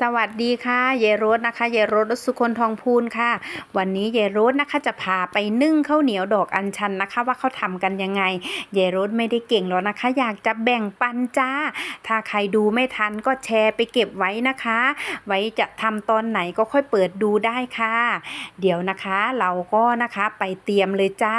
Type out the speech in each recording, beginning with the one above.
สวัสดีค่ะ เยโรสนะคะ เยโรสรสสุคนทองพูนค่ะ วันนี้เยโรสนะคะจะพาไปนึ่งข้าวเหนียวดอกอัญชันนะคะ ว่าเขาทำกันยังไง เยโรสไม่ได้เก่งหรอกนะคะ อยากจะแบ่งปันจ้า ถ้าใครดูไม่ทันก็แชร์ไปเก็บไว้นะคะ ไว้จะทำตอนไหนก็ค่อยเปิดดูได้ค่ะ เดี๋ยวนะคะเราก็นะคะไปเตรียมเลยจ้า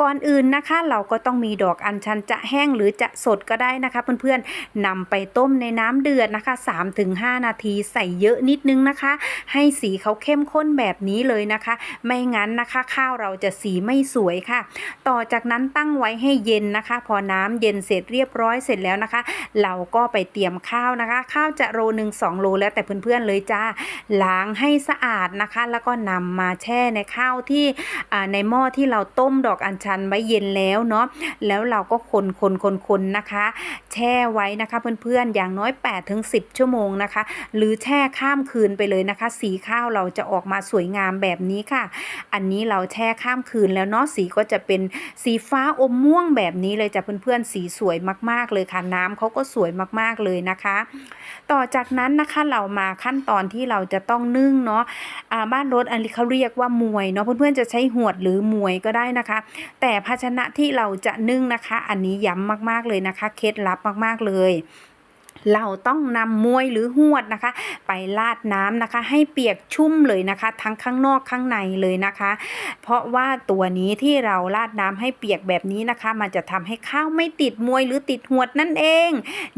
ก่อนอื่นนะคะ เราก็ต้องมีดอกอัญชันจะแห้งหรือจะสดก็ได้นะคะ เพื่อนๆนำไปต้มในน้ำเดือดนะคะ 3-5 นาทีใส่เยอะนิดนึงนะคะ ให้สีเขาเข้มข้นแบบนี้เลยนะคะ ไม่งั้นนะคะ ข้าวเราจะสีไม่สวยค่ะ ต่อจากนั้นตั้งไว้ให้เย็นนะคะ พอน้ำเย็นเสร็จเรียบร้อยเสร็จแล้วนะคะ เราก็ไปเตรียมข้าวนะคะ ข้าวจะโลหนึ่งสองโลแล้วแต่เพื่อนๆเลยจ้าล้างให้สะอาดนะคะ แล้วก็นำมาแช่ในข้าวที่ในหม้อที่เราต้มดอกอัญชันไว้เย็นแล้วเนาะแล้วเราก็คนคนคนคนนะคะ แช่ไว้นะคะเพื่อนๆอย่างน้อย8-10 ชั่วโมงนะคะ หรือแช่ข้ามคืนไปเลยนะคะ สีข้าวเราจะออกมาสวยงามแบบนี้ค่ะ อันนี้เราแช่ข้ามคืนแล้วเนาะสีก็จะเป็นสีฟ้าอมม่วงแบบนี้เลยจ้ะเพื่อนๆสีสวยมาก ๆ เลยค่ะ น้ำเขาก็สวยมากๆเลยนะคะ ต่อจากนั้นนะคะเรามาขั้นตอนที่เราจะต้องนึ่งเนาะบ้านรถอันนี้เขาเรียกว่ามวยเนาะเพื่อนๆจะใช้หวดหรือมวยก็ได้นะคะ แต่ภาชนะที่เราจะนึ่งนะคะ อันนี้ย้ำมากๆเลยนะคะ เคล็ดลับมากๆเลย เราต้องนำมวยหรือหวดนะคะ ไปลาดน้ำนะคะ ให้เปียกชุ่มเลยนะคะ ทั้งข้างนอกข้างในเลยนะคะ เพราะว่าตัวนี้ที่เราลาดน้ำให้เปียกแบบนี้นะคะ มันจะทำให้ข้าวไม่ติดมวยหรือติดหวดนั่นเอง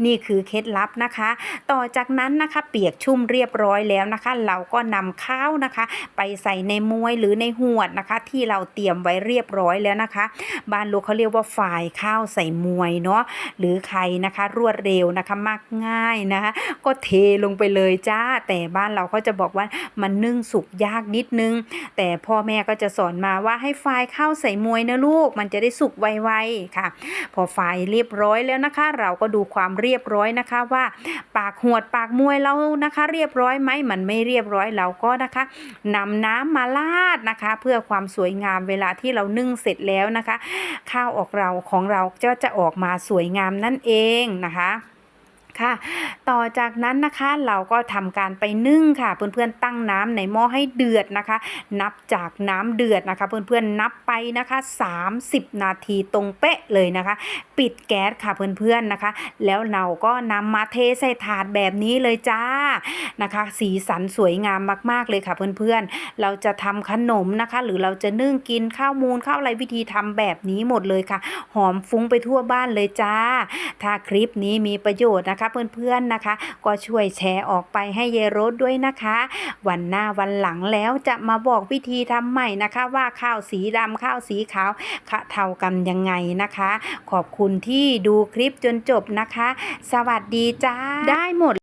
นี่คือเคล็ดลับนะคะ ต่อจากนั้นนะคะเปียกชุ่มเรียบร้อยแล้วนะคะ เราก็นำข้าวนะคะ ไปใส่ในมวยหรือในหวดนะคะ ที่เราเตรียมไว้เรียบร้อยแล้วนะคะ บ้านลูกเขาเรียกว่าฝ่ายข้าวใส่มวยเนาะหรือใครนะคะ รวดเร็วนะคะมักง่ายนะคะ ก็เทลงไปเลยจ้า แต่บ้านเราก็จะบอกว่ามันนึ่งสุกยากนิดนึง แต่พ่อแม่ก็จะสอนมาว่าให้ฝ่ายข้าวใส่มวยนะลูก มันจะได้สุกไวๆค่ะ พอฝ่ายเรียบร้อยแล้วนะคะ เราก็ดูความเรียบร้อยนะคะว่า ปากหวดปากมวยเรานะคะ เรียบร้อยไหมมันไม่เรียบร้อยเราก็นะคะนำน้ำมาลาดนะคะ เพื่อความสวยงามเวลาที่เรานึ่งเสร็จแล้วนะคะ ข้าวออกเราของเราก็จะออกมาสวยงามนั่นเองนะคะ ค่ะ ต่อจากนั้นนะคะเราก็ทำการไปนึ่งค่ะ เพื่อนๆตั้งน้ำในหม้อให้เดือดนะคะ นับจากน้ำเดือดนะคะ เพื่อนๆนับไปนะคะ 30 นาทีตรงเป๊ะเลยนะคะ ปิดแก๊สค่ะเพื่อนๆนะคะ แล้วเราก็นำมาเทใส่ถาดแบบนี้เลยจ้านะคะ สีสันสวยงามมาก ๆ เลยค่ะเพื่อนๆ เราจะทำขนมนะคะ หรือเราจะนึ่งกินข้าวมูลข้าวอะไรวิธีทำแบบนี้หมดเลยค่ะ หอมฟุ้งไปทั่วบ้านเลยจ้า ถ้าคลิปนี้มีประโยชน์นะคะ เพื่อนๆนะคะ ก็ช่วยแชร์ออกไปให้เยรสด้วยนะคะ วันหน้าวันหลังแล้วจะมาบอกวิธีทำใหม่นะคะ ว่าข้าวสีดำข้าวสีขาวคะเท่ากันยังไงนะคะ ขอบคุณที่ดูคลิปจนจบนะคะ สวัสดีจ้าได้หมด